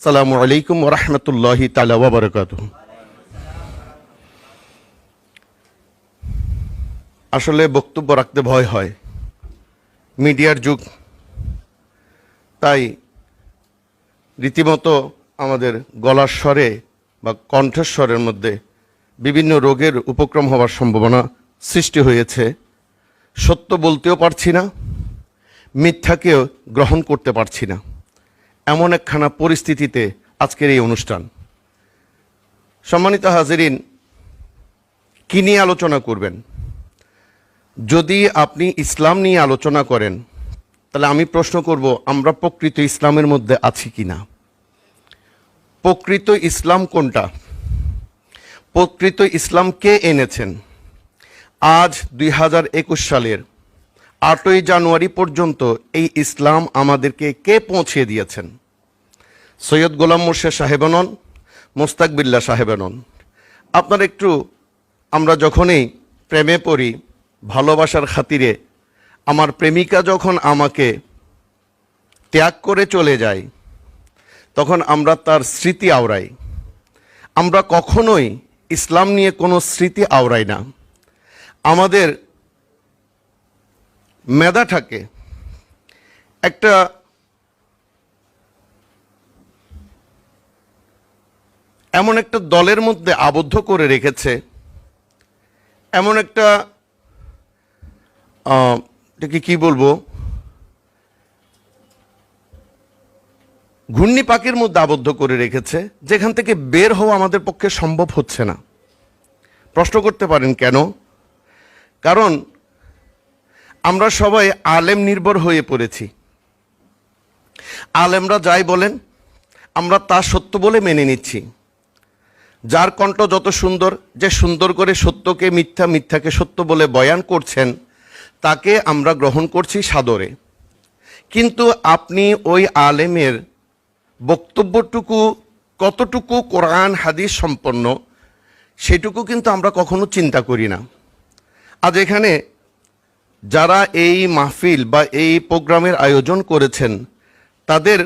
আসসালামু আলাইকুম ওরহমতুল্লাহি তালা ওবরকাত আসলে বক্তব্য রাখতে ভয় হয়। মিডিয়ার যুগ। তাই রীতিমতো আমাদের গলার স্বরে বা কণ্ঠস্বরের মধ্যে বিভিন্ন রোগের উপক্রম হওয়ার সম্ভাবনা সৃষ্টি হয়েছে। সত্য বলতেও পারছি না, মিথ্যাকেও গ্রহণ করতে পারছি না। এমন একখানা পরিস্থিতিতে আজকের এই অনুষ্ঠান। সম্মানিত হাজিরিন, কী নিয়ে আলোচনা করবেন? যদি আপনি ইসলাম নিয়ে আলোচনা করেন, তাহলে আমি প্রশ্ন করব, আমরা প্রকৃত ইসলামের মধ্যে আছি কি না? প্রকৃত ইসলাম কোনটা? প্রকৃত ইসলাম কে এনেছেন? আজ দুই হাজার একুশ সালের আটই জানুয়ারি পর্যন্ত এই ইসলাম আমাদেরকে কে পৌঁছে দিয়েছেন? সৈয়দ গোলাম মোর্শেদ সাহেবানন মোস্তাক বিল্লা সাহেবানন আপনার একটু, আমরা যখনই প্রেমে পড়ি, ভালোবাসার খাতিরে, আমার প্রেমিকা যখন আমাকে ত্যাগ করে চলে যায়, তখন আমরা তার স্মৃতি আওড়াই। আমরা কখনোই ইসলাম নিয়ে কোনো স্মৃতি আওড়াই না। আমাদের মেধাটাকে একটা এমন একটা দলের মধ্যে আবদ্ধ করে রেখেছে। এমন একটা এটাকে কি বলব? ঘূর্ণি পাকের মধ্যে আবদ্ধ করে রেখেছে, যেখান থেকে বের হওয়া আমাদের পক্ষে সম্ভব হচ্ছে না। প্রশ্ন করতে পারেন কেন? কারণ আমরা সবাই আলেম নির্ভর হয়ে পড়েছি। আলেমরা যাই বলেন, আমরা তা সত্য বলে মেনে নিচ্ছি। যার কণ্ঠ যত সুন্দর, যে সুন্দর করে সত্যকে, মিথ্যা মিথ্যাকে সত্য বলে বয়ান করছেন, তাকে আমরা গ্রহণ করছি সাদরে। কিন্তু আপনি ওই আলেমের বক্তব্যটুকু, কতটুকু কোরআন, হাদিস সম্পন্ন, সেটুকু কিন্তু আমরা কখনো চিন্তা করি না। আজ এখানে যারা এই মাহফিল বা এই প্রোগ্রামের আয়োজন করেছেন, তাদের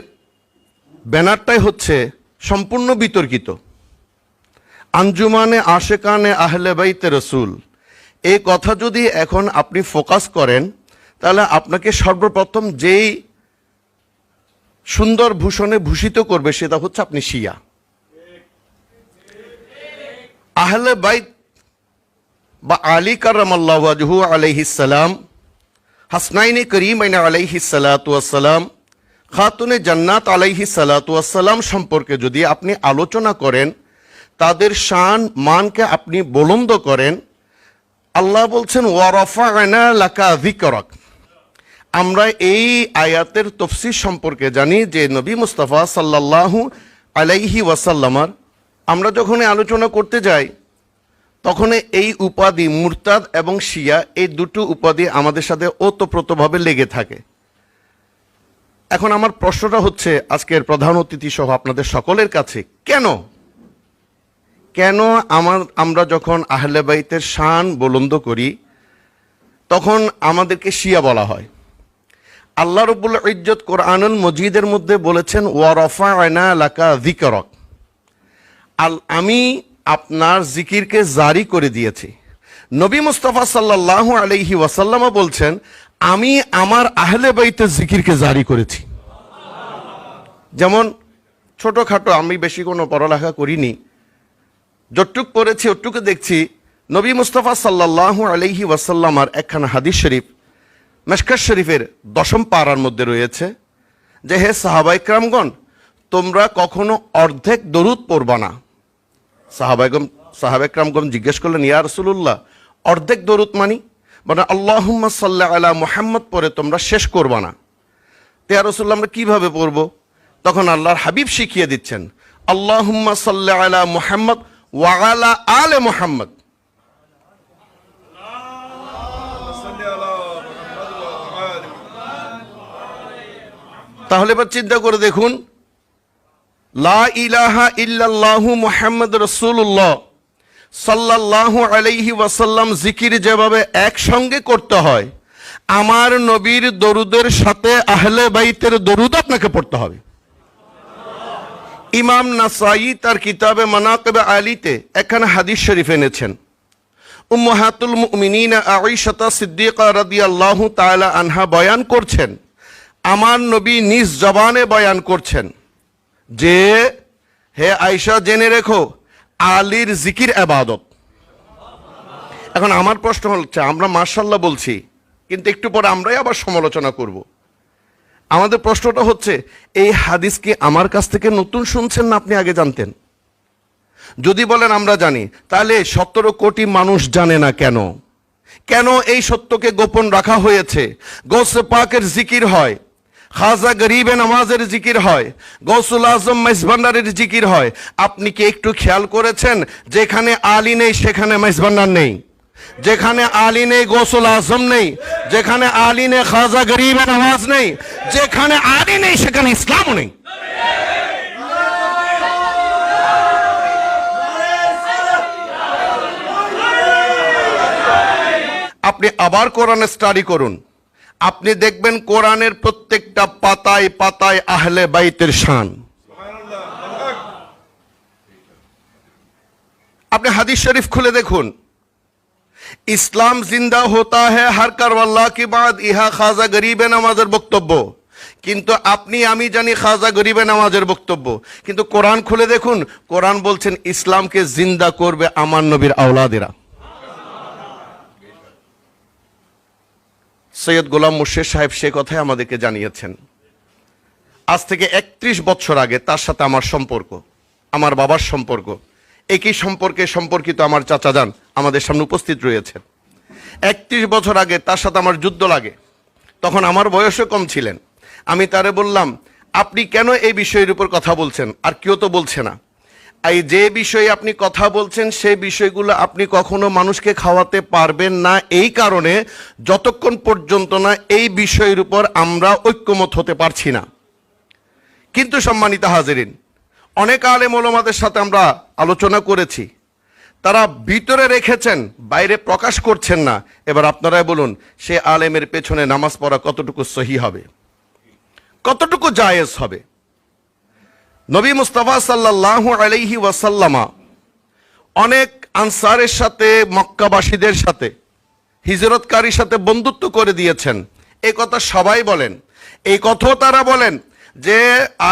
ব্যানারটাই হচ্ছে সম্পূর্ণ বিতর্কিত। আঞ্জুমানে আশেকানে আহলে বাইতে রসুল এই কথা যদি এখন আপনি ফোকাস করেন, তাহলে আপনাকে সর্বপ্রথম যেই সুন্দর ভূষণে ভূষিত করবে সেটা হচ্ছে আপনি শিয়া। আহলে বাইত বা আলী কারামাল্লাহ আলাইহিসালাম হাসনাইনে করিমাইনা আলাইহিসালাতাম খাতুনে জান্নাত আলাইহি সালাতাম সম্পর্কে যদি আপনি আলোচনা করেন, তাদের শান, মানকে আপনি বলন্দ করেন, আল্লাহ বলছেন ওয়ারফা লাকা ভিকরক আমরা এই আয়াতের তফসির সম্পর্কে জানি যে নবী মুস্তাফা সাল্লাল্লাহু আলাইহি ওয়াসাল্লামার, আমরা যখন আলোচনা করতে যাই তখন এই উপাধি মুরতাদ এবং শিয়া এই দুটো উপাধি আমাদের সাথে ওতপ্রোতভাবে লেগে থাকে। এখন আমার প্রশ্নটা হচ্ছে, আজকের প্রধান অতিথি সহ আপনাদের সকলের কাছে, কেন? কেন আমার, আমরা যখন আহলে বাইতের শান বলন্দ করি, তখন আমাদেরকে শিয়া বলা হয়? আল্লাহ রবুল ইজ্জত কোরআনুল মজিদের মধ্যে বলেছেন ওয়ারফা আয়না এলাকা জিকরক আল, আমি আপনার জিকিরকে জারি করে দিয়েছি। নবী মুস্তফা সাল্লাহ আলাইহি ওয়াসাল্লামা বলছেন, আমি আমার আহলে বাইতের জিকিরকে জারি করেছি। যেমন ছোটোখাটো, আমি বেশি কোনো পড়ালেখা করিনি। যটুক পড়েছি ওটুকু দেখছি, নবী মুস্তফা সাল্লাহ আলাইহি ওয়াসাল্লামার একখানা হাদিস শরীফ মেশকার শরীফের দশম পাড়ার মধ্যে রয়েছে, যে হে সাহাবাইকরামগণ, তোমরা কখনো অর্ধেক দরুদ পড়বা না। সাহাবাইগম সাহাবেকরামগম জিজ্ঞেস করলেন, ইয়া রসুল্লাহ অর্ধেক দরুদ মানি? মানে আল্লাহ সাল্লাহ আলা মোহাম্মদ পরে তোমরা শেষ করবা না। তেয়া রসুল্লাহ আমরা কীভাবে পড়ব? তখন আল্লাহর হাবিব শিখিয়ে দিচ্ছেন, আল্লাহম্মা সাল্লাহ আলা মোহাম্মদ ওয়াগালা আলে মোহাম্মদ। তাহলে এবার চিন্তা করে দেখুন লা ইলাহা ইল্লাল্লাহু আলাইহি ওয়াসাল্লাম জিকির যেভাবে একসঙ্গে করতে হয়, আমার নবীর দরুদের সাথে আহলে দরুদ আপনাকে পড়তে হবে। ইমাম নাসাই তার কিতাবে মানাকবে আলীতে এখানে হাদিস শরীফ এনেছেন। উম্মাহাতুল সিদ্দিকা তাআলা আনহা বয়ান করছেন, আমার নবী নিজ জবানে বয়ান করছেন। যে, হে আয়েশা, জেনে রেখো, আলীর জিকির আবাদত। এখন আমার প্রশ্ন হচ্ছে, আমরা মার্শাল্লাহ বলছি, কিন্তু একটু পরে আমরাই আবার সমালোচনা করব। আমাদের প্রশ্নটা হচ্ছে, এই হাদিস কি আমার কাছ থেকে নতুন শুনছেন না আপনি আগে জানতেন? যদি বলেন আমরা জানি, তাহলে সতেরো কোটি মানুষ জানে না কেন? কেন এই সত্যকে গোপন রাখা হয়েছে? গৌসে পাকের জিকির হয় খাজা গরিবে নামাজের জিকির হয়, গৌসুল আজম মেজভান্ডারের জিকির হয়। আপনি কি একটু খেয়াল করেছেন, যেখানে আলী নেই, সেখানে মেজভান্ডার নেই? যেখানে আলী নেই, গোসুল আজম নেই। যেখানে আলী নেই, খাজা গরিবে নামাজ নেই। যেখানে আলী নেই, সেখানে ইসলামও নেই। আপনি আবার কোরআনে স্টাডি করুন। আপনি দেখবেন কোরআনের প্রত্যেকটা পাতায় পাতায় আহলে বাইতের শান। আপনি হাদিস শরীফ খুলে দেখুন। ইসলাম জিন্দা হতা হ্যাঁ হার কারওয়াল্লাহ কি বাদ, ইহা খাজা গরিবে নামাজের বক্তব্য। কিন্তু আপনি, আমি জানি খাজা গরিবে নামাজের বক্তব্য। কিন্তু কোরআন খুলে দেখুন, কোরআন বলছেন, ইসলামকে জিন্দা করবে আমার নবীর আওলাদেরা। সৈয়দ গোলাম মুর্শেদ সাহেব সে কথাই আমাদেরকে জানিয়েছেন। আজ থেকে একত্রিশ বছর আগে তার সাথে আমার সম্পর্ক, আমার বাবার সম্পর্ক, একই সম্পর্কে সম্পর্কিত আমার চাচা যান আমাদের সামনে উপস্থিত রয়েছেন। একত্রিশ বছর আগে তার সাথে আমার যুদ্ধ লাগে, তখন আমার বয়সও কম ছিলেন। আমি তারে বললাম, আপনি কেন এই বিষয়ের উপর কথা বলছেন? আর কেউ তো বলছে না। এই যে বিষয়ে আপনি কথা বলছেন সেই বিষয়গুলো আপনি কখনো মানুষকে খাওয়াতে পারবেন না। এই কারণে যতক্ষণ পর্যন্ত না এই বিষয়ের উপর আমরা ঐক্যমত হতে পারছি না। কিন্তু সম্মানিত হাজিরিন, অনেক আলেম ওলমাদের সাথে আমরা আলোচনা করেছি। তারা ভিতরে রেখেছেন, বাইরে প্রকাশ করছেন না। এবার আপনারাই বলুন, সে আলেমের পেছনে নামাজ পড়া কতটুকু সহি হবে? কতটুকু জায়েজ হবে? নবী মুস্তাফা সাল্লাহ আলাইহি ওয়াসাল্লামা অনেক আনসারের সাথে, মক্কাবাসীদের সাথে, হিজরতকারীর সাথে বন্ধুত্ব করে দিয়েছেন। এই কথা সবাই বলেন। এই কথাও তারা বলেন যে,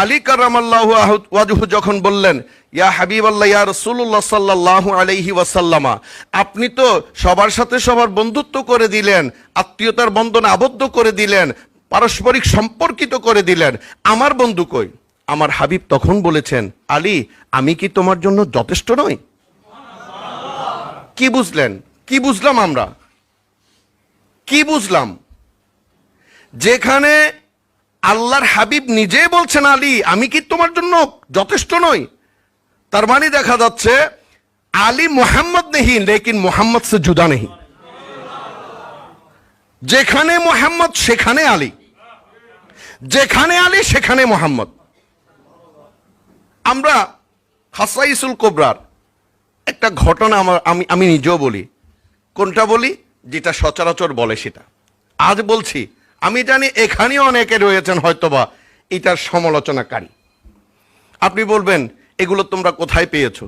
আলী কারামাল্লাহ ওয়াজহু যখন বললেন, ইয়া হাবিব আল্লাহ ইয়া রসুল্লাহ সাল্লাহ আলাইহি ওয়াসাল্লামা, আপনি তো সবার সাথে সবার বন্ধুত্ব করে দিলেন, আত্মীয়তার বন্ধন আবদ্ধ করে দিলেন, পারস্পরিক সম্পর্কিত করে দিলেন, আমার বন্ধু কই? আমার হাবিব তখন বলেছেন, আলী, আমি কি তোমার জন্য যথেষ্ট নই? কি বুঝলেন? কি বুঝলাম আমরা? কি বুঝলাম? যেখানে আল্লাহর হাবিব নিজে বলছেন, আলী, আমি কি তোমার জন্য যথেষ্ট নই? তার মানে দেখা যাচ্ছে, আলী মোহাম্মদ নেহি, লেকিন মোহাম্মদ সে জুদা নেহি। যেখানে মোহাম্মদ, সেখানে আলী। যেখানে আলী, সেখানে মোহাম্মদ। আমরা হাসাইসুল কোবরার একটা ঘটনা আমার আমি আমি নিজেও বলি। কোনটা বলি? যেটা সচরাচর বলে সেটা। আজ বলছি, আমি জানি এখানেও অনেকে রয়েছেন হয়তোবা, এটার সমালোচনাকারী। আপনি বলবেন, এগুলো তোমরা কোথায় পেয়েছ?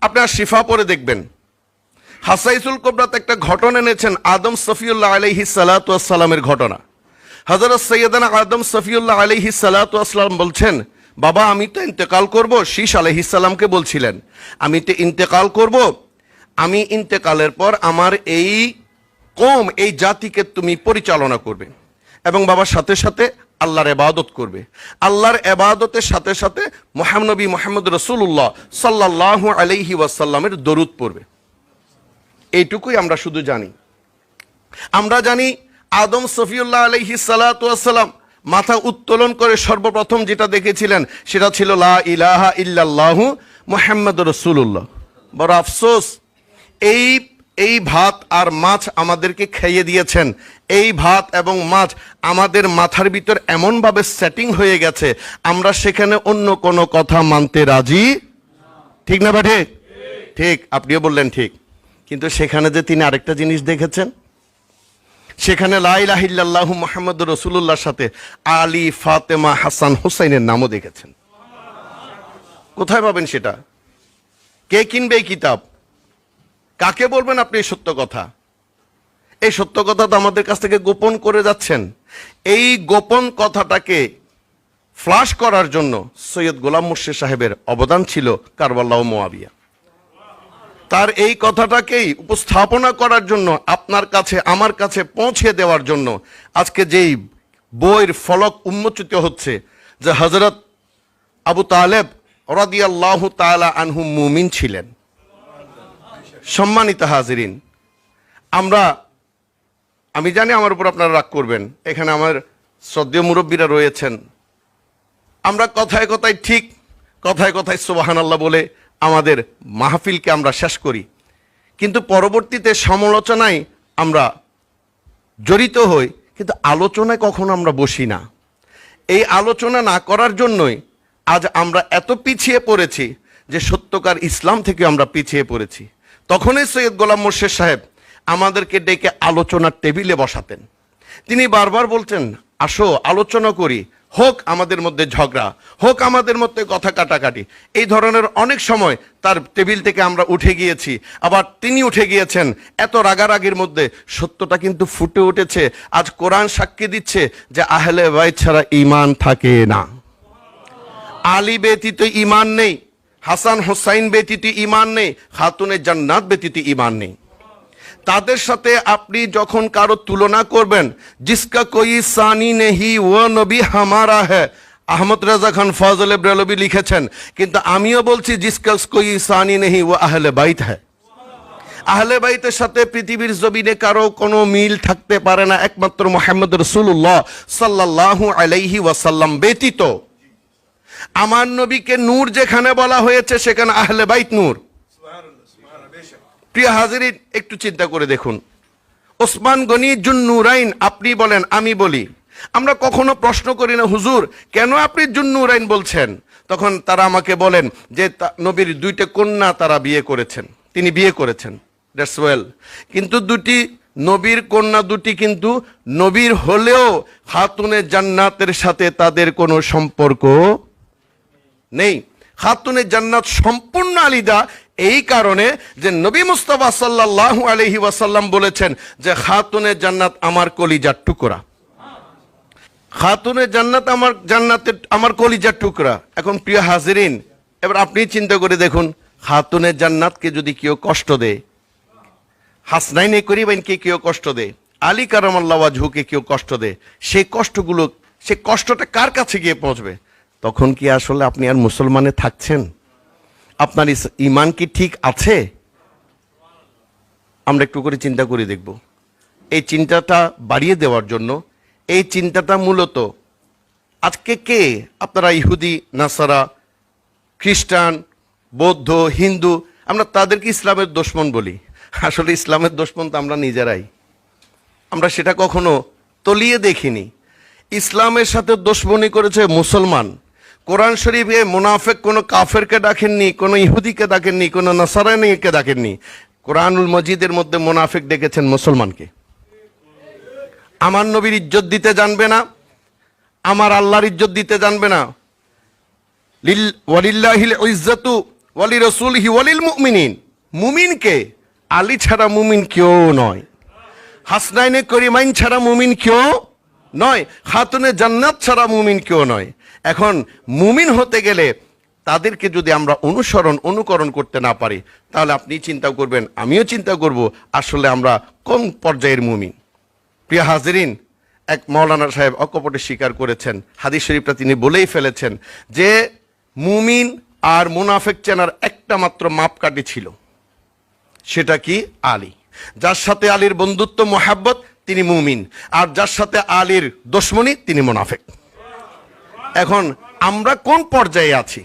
আপনার শিফা পরে দেখবেন। হাসাইসুল কোবরাত একটা ঘটনা এনেছেন, আদম সফিউল্লাহ আলহি সালাতামের ঘটনা। হজরত সৈয়দানা আদম সফিউল্লাহ আলহি সালাতাম বলছেন বাবা, আমি তো ইন্তেকাল করব, শীষ আলহিসাল্লামকে বলছিলেন। আমি তো ইন্তেকাল করব। আমি ইন্তেকালের পর আমার এই কম এই জাতিকে তুমি পরিচালনা করবে এবং বাবার সাথে সাথে আল্লাহর এবাদত করবে। আল্লাহর এবাদতের সাথে সাথে মোহাম্নবী মোহাম্মদ রসুল্লাহ সাল্লাহ আলহি ওয়াসাল্লামের দরুদ পড়বে। এইটুকুই আমরা শুধু জানি। আমরা জানি আদম সফিউল্লাহ আলহি সালাতাম মাথা উত্তোলন করে সর্বপ্রথম যেটা দেখেছিলেন, সেটা ছিল লা ইলাহা ইল্লাল্লাহু মোহাম্মদ রসুল্লাহ বড় আফসোস, এই এই ভাত আর মাছ আমাদেরকে খাইয়ে দিয়েছেন। এই ভাত এবং মাছ আমাদের মাথার ভিতর এমনভাবে সেটিং হয়ে গেছে, আমরা সেখানে অন্য কোনো কথা মানতে রাজি? ঠিক না বা ঠিক। ঠিক, আপনিও বললেন ঠিক। কিন্তু সেখানে যে তিনি আরেকটা জিনিস দেখেছেন সেখানে লাইলাহিল্লাহ মোহাম্মদ রসুল্লাহর সাথে আলী, ফাতেমা, হাসান, হুসাইনের নামও দেখেছেন। কোথায় পাবেন সেটা? কে কিনবে এই কিতাব? কাকে বলবেন আপনি এই সত্য কথা? এই সত্য কথা তো আমাদের কাছ থেকে গোপন করে যাচ্ছেন। এই গোপন কথাটাকে ফ্লাশ করার জন্য সৈয়দ গোলাম মুর্শিদ সাহেবের অবদান ছিল কারবাল্লা ও মোয়াবিয়া। তার এই কথাটাকেই উপস্থাপনা করার জন্য, আপনার কাছে, আমার কাছে পৌঁছে দেওয়ার জন্য আজকে যেই বইয়ের ফলক উন্মোচিত হচ্ছে, যে হজরত আবু তালেব রাদিয়াল্লাহু তাআলা আনহু মুমিন ছিলেন। সম্মানিত হাজিরিন, আমরা, আমি জানি আমার উপর আপনারা রাগ করবেন, এখানে আমার শ্রদ্ধেয় মুরব্বীরা রয়েছেন। আমরা কথায় কথায় ঠিক, কথায় কথায় সোবাহান আল্লাহ বলে আমাদের মাহফিলকে আমরা শেষ করি। কিন্তু পরবর্তীতে সমালোচনায় আমরা জড়িত হই, কিন্তু আলোচনায় কখনো আমরা বসি না। এই আলোচনা না করার জন্যই আজ আমরা এত পিছিয়ে পড়েছি যে সত্যকার ইসলাম থেকে আমরা পিছিয়ে পড়েছি। তখনই সৈয়দ গোলাম মোর্শেদ সাহেব আমাদেরকে ডেকে আলোচনার টেবিলে বসাতেন। তিনি বারবার বলতেন, আসো, আলোচনা করি হোক আমাদের মধ্যে ঝগড়া, হোক আমাদের মধ্যে কথা কাটাকাটি, এই ধরনের অনেক সময় তার টেবিল থেকে আমরা উঠে গিয়েছি। আবার তিনি উঠে গিয়েছেন, এত রাগারাগির মধ্যে। সত্যটা কিন্তু ফুটে উঠেছে। আজ কোরআন সাক্ষী দিচ্ছে যে আহলে বাইত ছাড়া ইমান থাকে না। আলী ব্যতীত ইমান নেই, হাসান হোসাইন ব্যতীত ইমান নেই, খাতুনে জান্নাত ব্যতীত ইমান নেই। তাদের সাথে আপনি যখন কারও তুলনা করবেন, জিসকা কই সানি নেহি ও নবী হামারা হ্যাঁ আহমদ রাজা খান ফজল ব্রেলবি লিখেছেন, কিন্তু আমিও বলছি জিসকা কোই সানি নেহি ও আহলে বাইত হ্যাঁ আহলে বাইতের সাথে পৃথিবীর জমিনে কারও কোনো মিল থাকতে পারে না, একমাত্র মোহাম্মদ রসুল্লাহ সাল্লাল্লাহু আলাইহি ওয়াসাল্লাম ব্যতীত। আমার নবীকে নূর যেখানে বলা হয়েছে, সেখানে আহলে বাইত নূর। প্রিয় হাজিরিন, একটু চিন্তা করে দেখুন। ওসমান গনি জুন্নুরাইন, আপনি বলেন, আমি বলি। আমরা কখনো প্রশ্ন করি না, হুজুর, কেন আপনি জুন্নুরাইন বলছেন? তখন তারা আমাকে বলেন যে নবীর দুইটা কন্যা তারা বিয়ে করেছেন। তিনি বিয়ে করেছেন। দ্যাটস ওয়েল কিন্তু দুটি নবীর কন্যা, দুটি কিন্তু নবীর হলেও খাতুনে জান্নাতের সাথে তাদের কোনো সম্পর্ক নেই। খাতুনে জান্নাত সম্পূর্ণ আলিদা এই কারণে যে নবী মুস্তাফা সাল্লাল্লাহু আলাইহি ওয়াসাল্লাম বলেছেন যে, খাতুনে জান্নাত আমার কলিজার টুকরা। খাতুনে জান্নাত আমার জান্নাতের, আমার কলিজার টুকরা। এখন প্রিয় হাজিরিন, এবার আপনি চিন্তা করে দেখুন, খাতুনে জান্নাতকে যদি কেউ কষ্ট দেয়? হাসনাইনে করিবেনকে কেউ কষ্ট দেয়? আলী কারামাল্লাহ ঝুঁকে কেউ কষ্ট দেয়? সেই কষ্টগুলো, সে কষ্টটা কার কাছে গিয়ে পৌঁছবে? তখন কি আসলে আপনি আর মুসলমানে থাকছেন? আপনার ইমান কি ঠিক আছে? আমরা একটু করে চিন্তা করে দেখব। এই চিন্তাটা বাড়িয়ে দেওয়ার জন্য, এই চিন্তাটা মূলত আজকে কে? আপনারা ইহুদি, নাসারা, খ্রিস্টান, বৌদ্ধ, হিন্দু, আমরা তাদেরকে ইসলামের দুশ্মন বলি। আসলে ইসলামের দুশ্মন তো আমরা নিজেরাই। আমরা সেটা কখনো তলিয়ে দেখিনি। ইসলামের সাথে দুশ্মনী করেছে মুসলমান। কোরআন শরীফে মুনাফেক কোনো কাফেরকে ডাকেননি, কোনো ইহুদিকে ডাকেননি, কোনো নাসারানিকে ডাকেননি। কোরআনুল মজিদের মধ্যে মুনাফেক ডেকেছেন মুসলমানকে। আমার নবীর ইজ্জত দিতে জানবে না, আমার আল্লাহর ইজ্জত দিতে জানবে না। লিল, ওয়ালিল্লাহিল ইজ্জাতু ওয়ালি রাসূলিহি ওয়ালিল মুমিনিন। মুমিনকে আলী ছাড়া মুমিন কেউ নয়। হাসনাইনে করিমাইন ছাড়া মুমিন কেউ নয়। খাতুনে জান্নাত ছাড়া মুমিন কেউ নয়। এখন মুমিন হতে গেলে তাদেরকে যদি আমরা অনুসরণ, অনুকরণ করতে না পারি, তাহলে আপনি চিন্তা করবেন, আমিও চিন্তা করব, আসলে আমরা কোন পর্যায়ের মুমিন। প্রিয় হাজরিন, এক মৌলানা সাহেব অকপটে স্বীকার করেছেন, হাদিস শরীফটা তিনি বলেই ফেলেছেন যে মুমিন আর মুনাফেক চেনার একটা মাত্র মাপকাঠি ছিল, সেটা কি আলী। যার সাথে আলীর বন্ধুত্ব, মোহাব্বত, তিনি মুমিন, আর যার সাথে আলীর দুশ্মনী, তিনি মুনাফেক। এখন আমরা কোন পর্যায়ে আছি?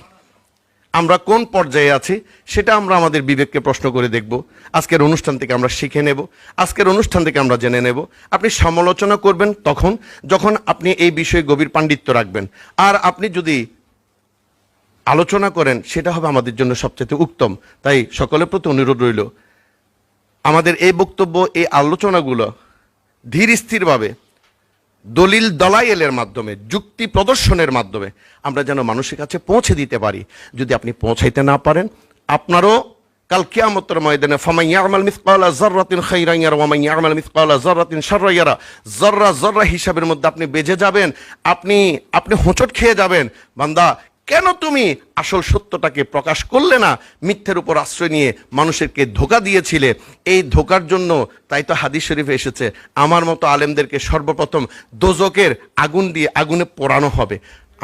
আমরা কোন পর্যায়ে আছি? সেটা আমরা আমাদের বিবেককে প্রশ্ন করে দেখব। আজকের অনুষ্ঠান থেকে আমরা শিখে নেব। আজকের অনুষ্ঠান থেকে আমরা জেনে নেব। আপনি সমালোচনা করবেন তখন, যখন আপনি এই বিষয়ে গভীর পাণ্ডিত্য রাখবেন। আর আপনি যদি আলোচনা করেন, সেটা হবে আমাদের জন্য সবচেয়ে উত্তম। তাই সকলের প্রতি অনুরোধ রইল, আমাদের এই বক্তব্য, এই আলোচনাগুলো ধীর স্থিরভাবে দলিল দলাইলের মাধ্যমে, যুক্তি প্রদর্শনের মাধ্যমে আমরা যেন মানুষের কাছে পৌঁছে দিতে পারি। যদি আপনি পৌঁছাইতে না পারেন, আপনারও কাল কিয়ামতের ময়দানে ফামাই মিস মিসকালা জর্রাতিন খাইরাইয়ার ইয়ারা, ওয়া মান ইয়ামাল মিসকালা জর্রাতিন শাররা ইয়ারা জর্রা যাররা হিসাবের মধ্যে আপনি বেজে যাবেন, আপনি আপনি হোঁচট খেয়ে যাবেন। বান্দা কেন তুমি আসল সত্যটাকে প্রকাশ করলে না? মিথ্যের উপর আশ্রয় নিয়ে মানুষেরকে ধোকা দিয়েছিলে। এই ধোকার জন্য তাই তো হাদিস শরীফে এসেছে, আমার মতো আলেমদেরকে সর্বপ্রথম দোজকের আগুন দিয়ে আগুনে পোড়ানো হবে।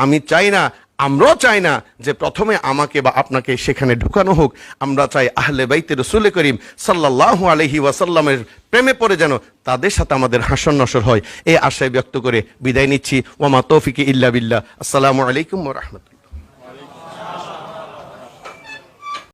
আমি চাই না, আমরাও চাই না যে প্রথমে আমাকে বা আপনাকে সেখানে ঢুকানো হোক। আমরা চাই আহলে বাইতে রসুল করিম সাল্লাহ আলহি ওয়াসাল্লামের প্রেমে পড়ে যেন তাদের সাথে আমাদের হাসন নসর হয়। এই আশায় ব্যক্ত করে বিদায় নিচ্ছি। ওমা তৌফিকে ইল্লা বিল্লাহ। আসসালামু আলাইকুম রহমতুল্লাহ।